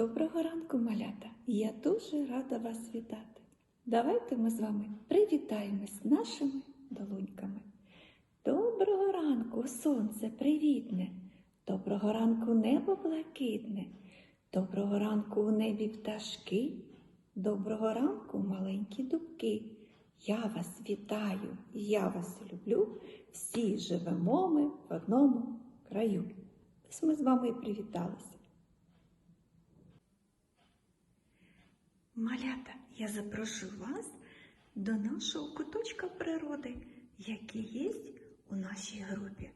Доброго ранку, малята! Я дуже рада вас вітати. Давайте ми з вами привітаємось нашими долоньками. Доброго ранку, сонце привітне, доброго ранку небо блакитне, доброго ранку у небі пташки, доброго ранку маленькі дубки. Я вас вітаю, я вас люблю, всі живемо ми в одному краю. Ось ми з вами і привіталися. Малята, я запрошую вас до нашого куточка природи, який є у нашій групі.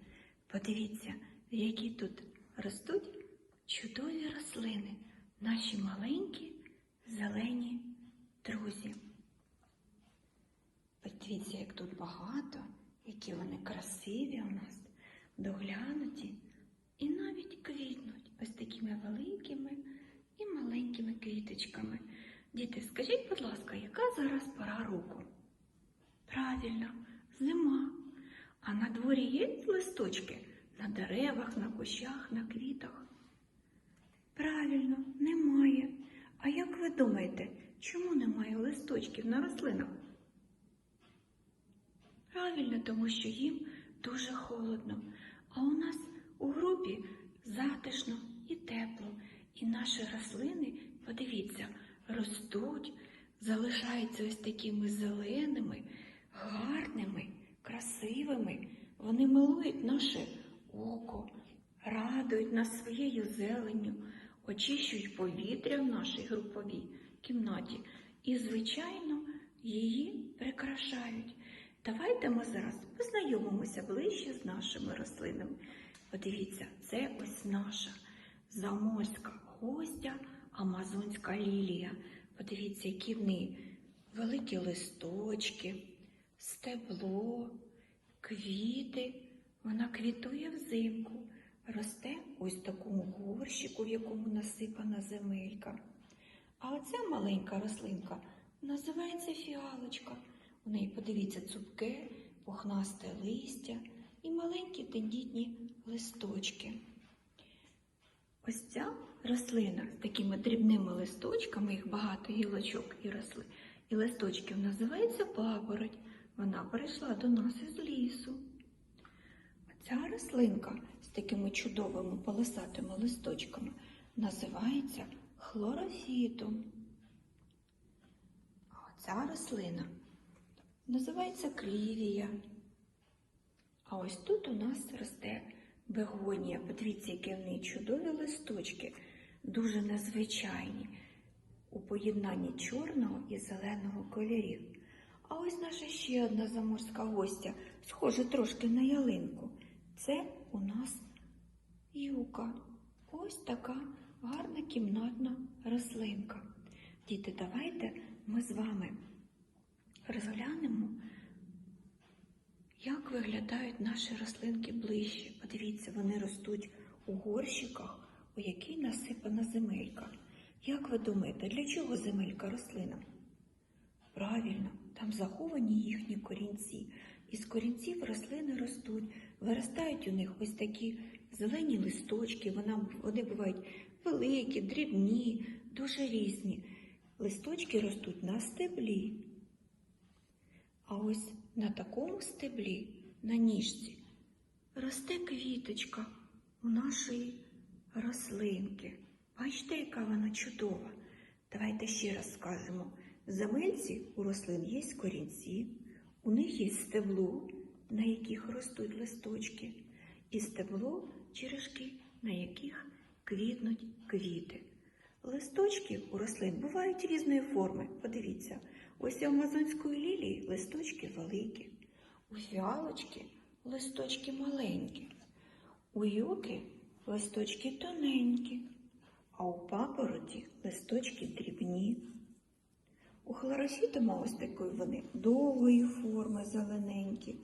Подивіться, які тут ростуть чудові рослини, наші маленькі зелені друзі. Подивіться, як тут багато, які вони красиві у нас, доглянуті і навіть квітнуть ось такими великими і маленькими квіточками. Діти, скажіть, будь ласка, яка зараз пора року? Правильно, зима. А на дворі є листочки на деревах, на кущах, на квітах? Правильно, немає. А як ви думаєте, чому немає листочків на рослинах? Правильно, тому що їм дуже холодно. А у нас у групі затишно і тепло. І наші рослини, подивіться, ростуть, залишаються ось такими зеленими, гарними, красивими. Вони милують наше око, радують нас своєю зеленню, очищують повітря в нашій груповій кімнаті і, звичайно, її прикрашають. Давайте ми зараз познайомимося ближче з нашими рослинами. Подивіться, це ось наша заморська гостя Амазонська лілія. Подивіться, які в неї великі листочки, стебло, квіти. Вона квітує взимку, росте ось в такому горщику, в якому насипана земелька. А оця маленька рослинка називається фіалочка. У неї, подивіться, цупке, пухнасте листя і маленькі тендітні листочки. Ось ця рослина з такими дрібними листочками, їх багато гілочок і росли, і листочків називається папороть. Вона прийшла до нас із лісу. А ця рослинка з такими чудовими полосатими листочками називається хлорофітом. А ця рослина називається клівія. А ось тут у нас росте бегонія. Подивіться, які в неї чудові листочки, дуже незвичайні у поєднанні чорного і зеленого кольорів. А ось наша ще одна заморська гостя, схожа трошки на ялинку. Це у нас юка. Ось така гарна кімнатна рослинка. Діти, давайте ми з вами розглянемо, як виглядають наші рослинки ближче. Подивіться, вони ростуть у горщиках, у якій насипана земелька. Як ви думаєте, для чого земелька рослина? Правильно, там заховані їхні корінці. Із корінців рослини ростуть, виростають у них ось такі зелені листочки, вони бувають великі, дрібні, дуже різні. Листочки ростуть на стеблі. А ось на такому стеблі, на ніжці, росте квіточка у нашої рослинки. Бачите, яка вона чудова. Давайте ще раз скажемо. В у рослин є корінці, у них є стебло, на яких ростуть листочки, і стебло черешки, на яких квітнуть квіти. Листочки у рослин бувають різної форми. Подивіться, ось у амазонської лілії листочки великі, у фіалочки листочки маленькі, у юки листочки тоненькі, а у папороті листочки дрібні. У хлорофітома ось такої вони довгої форми зелененькі,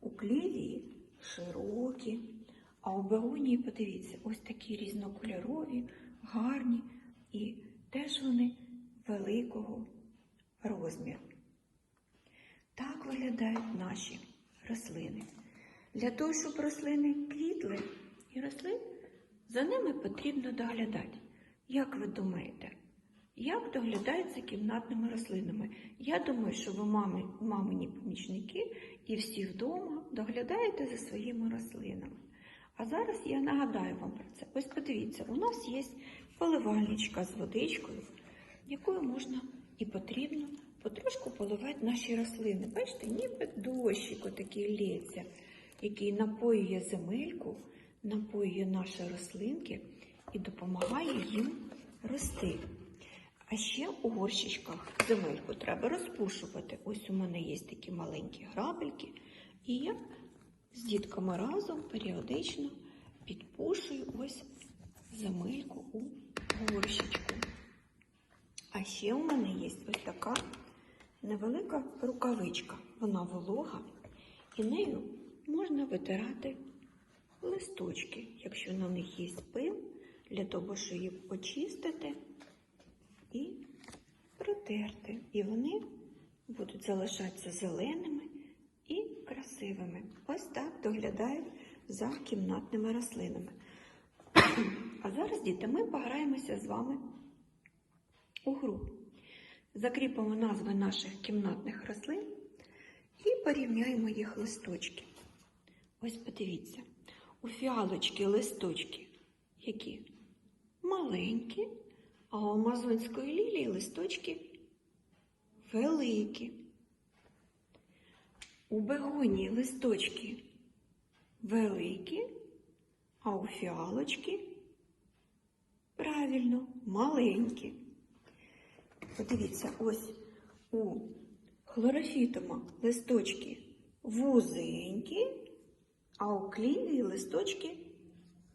у клівії широкі, а у бегонії, подивіться, ось такі різнокольорові, гарні і теж вони великого розміру. Так виглядають наші рослини. Для того, щоб рослини квітли і росли, за ними потрібно доглядати. Як ви думаєте, як доглядається кімнатними рослинами? Я думаю, що ви мами, мамині помічники і всі вдома доглядаєте за своїми рослинами. А зараз я нагадаю вам про це. Ось подивіться, у нас є поливальничка з водичкою, якою можна і потрібно потрошку поливати наші рослини. Бачите, ніби дощик отакий лється, який напоює земельку, напоює наші рослинки і допомагає їм рости. А ще у горщичках земельку треба розпушувати. Ось у мене є такі маленькі грабельки, і я з дітками разом періодично підпушую ось земельку у горщичку. А ще у мене є ось така невелика рукавичка. Вона волога, і нею можна витирати листочки, якщо на них є пил, для того, щоб їх очистити і протерти. І вони будуть залишатися зеленими і красивими. Ось так доглядають за кімнатними рослинами. А зараз, діти, ми пограємося з вами у гру. Закріпимо назви наших кімнатних рослин і порівняємо їх листочки. Ось подивіться, у фіалочки листочки які маленькі, а у амазонської лілії листочки великі. У бегонії листочки великі, а у фіалочки правильно маленькі. Подивіться, ось у хлорофітома листочки вузенькі, а у клівії листочки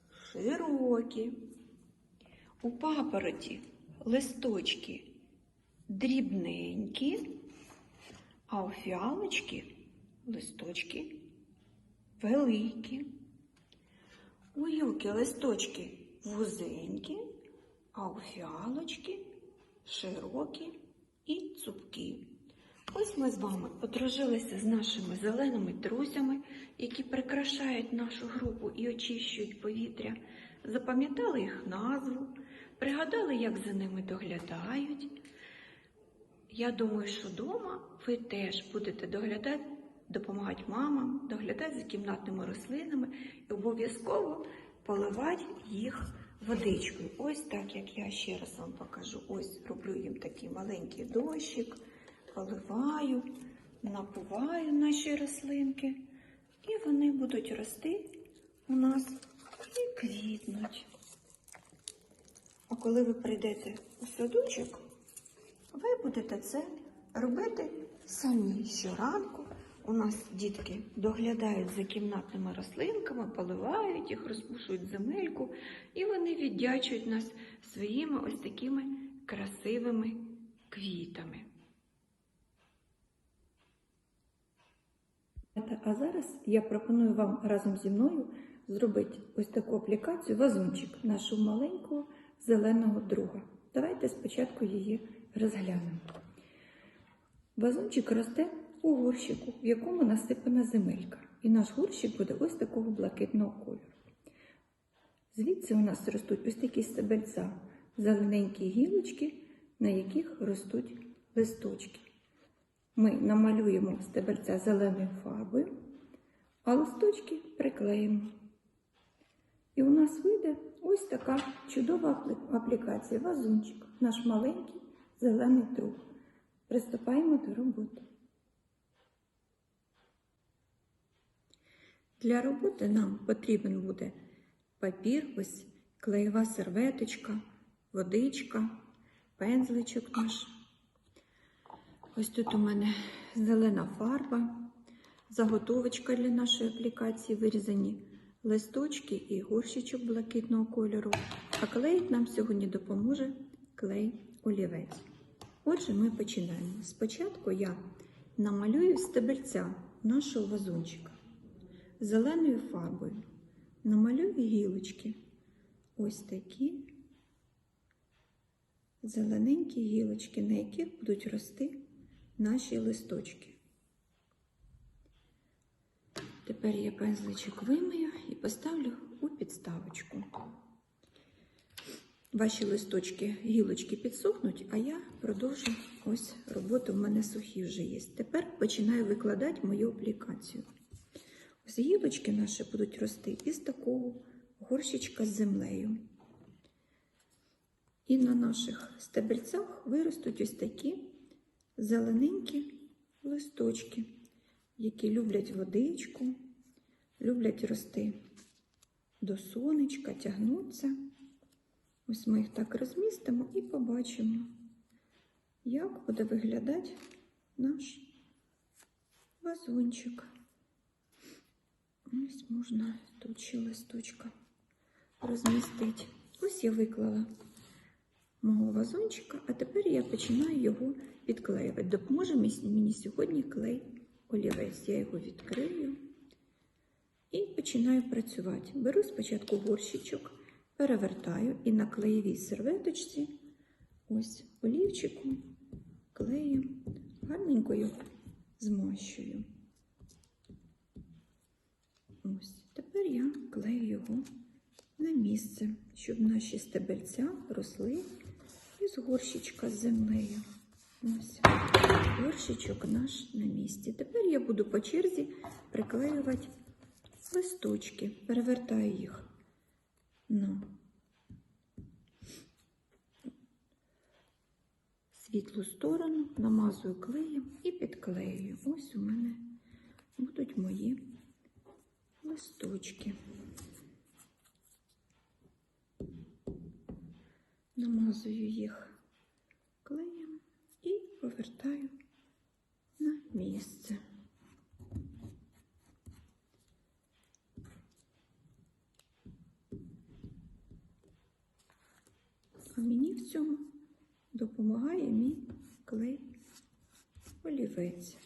широкі. У папороті листочки дрібненькі, а у фіалочки листочки великі. У юки листочки вузенькі, а у фіалочки широкі і цупкі. Ось ми з вами подружилися з нашими зеленими друзями, які прикрашають нашу групу і очищують повітря, запам'ятали їх назву, пригадали, як за ними доглядають. Я думаю, що вдома ви теж будете доглядати, допомагати мамам, доглядати за кімнатними рослинами і обов'язково поливати їх водичкою. Ось так, як я ще раз вам покажу. Ось роблю їм такий маленький дощик, поливаю, напуваю наші рослинки, і вони будуть рости у нас і квітнуть. А коли ви прийдете у садочок, ви будете це робити самі щоранку. У нас дітки доглядають за кімнатними рослинками, поливають їх, розпушують земельку, і вони віддячують нас своїми ось такими красивими квітами. А зараз я пропоную вам разом зі мною зробити ось таку аплікацію вазончик нашого маленького зеленого друга. Давайте спочатку її розглянемо. Вазончик росте у горщику, в якому насипана земелька. І наш горщик буде ось такого блакитного кольору. Звідси у нас ростуть ось такі стебельця, зелененькі гілочки, на яких ростуть листочки. Ми намалюємо стебельця зеленою фарбою, а листочки приклеїмо. І у нас вийде ось така чудова аплікація вазончик, наш маленький зелений друг. Приступаємо до роботи. Для роботи нам потрібен буде папір, ось клеєва серветочка, водичка, пензличок наш. Ось тут у мене зелена фарба, заготовочка для нашої аплікації, вирізані листочки і горщичок блакитного кольору. А клеїть нам сьогодні допоможе клей олівець. Отже, ми починаємо. Спочатку я намалюю стебельця нашого вазончика зеленою фарбою. Намалюю гілочки. Ось такі зелененькі гілочки, на яких будуть рости наші листочки. Тепер я пензличок вимию і поставлю у підставочку. ваші листочки, гілочки підсохнуть, а я продовжу ось роботу в мене сухі вже є. Тепер починаю викладати мою аплікацію. Гілочки наші будуть рости із такого горщичка з землею. І на наших стебельцях виростуть ось такі зелененькі листочки, які люблять водичку, люблять рости до сонечка, тягнуться. Ось ми їх так розмістимо і побачимо, як буде виглядати наш вазончик. Ось можна тут ще листочка розмістити. Ось я виклала мого вазончика, а тепер я починаю його підклеювати. Допоможе мені сьогодні клей олівець. Я його відкрию і починаю працювати. Беру спочатку горщичок, перевертаю і на клеєвій серветочці, ось олівчиком, клеєм, гарненько його змащую. Ось, тепер я клею його на місце, щоб наші стебельця росли із горщичка з землею. Ось горщичок наш на місці. Тепер я буду по черзі приклеювати листочки, перевертаю їх на світлу сторону, намазую клеєм і підклеюю. Ось у мене будуть мої листочки. Намазую їх клеєм і повертаю на місце. А мені в цьому допомагає мій клей олівець.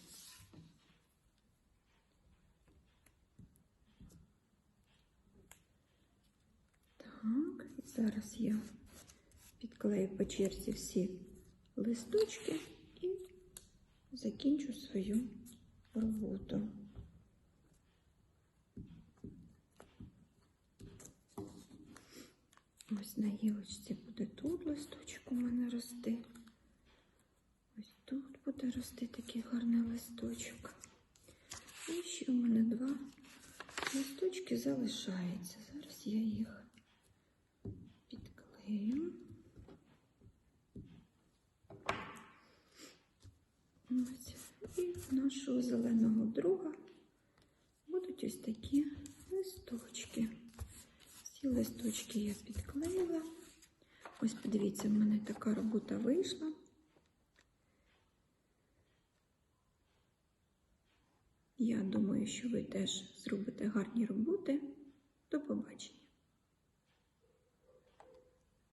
Так, і зараз я підклею по черзі всі листочки і закінчу свою роботу. Ось на гілочці буде тут листочок у мене рости. Ось тут буде рости такий гарний листочок. І ще у мене два листочки залишаються. Зараз я їх Ось. І нашого зеленого друга будуть ось такі листочки. Всі листочки я підклеїла. Ось подивіться, в мене така робота вийшла. Я думаю, що ви теж зробите гарні роботи. До побачення.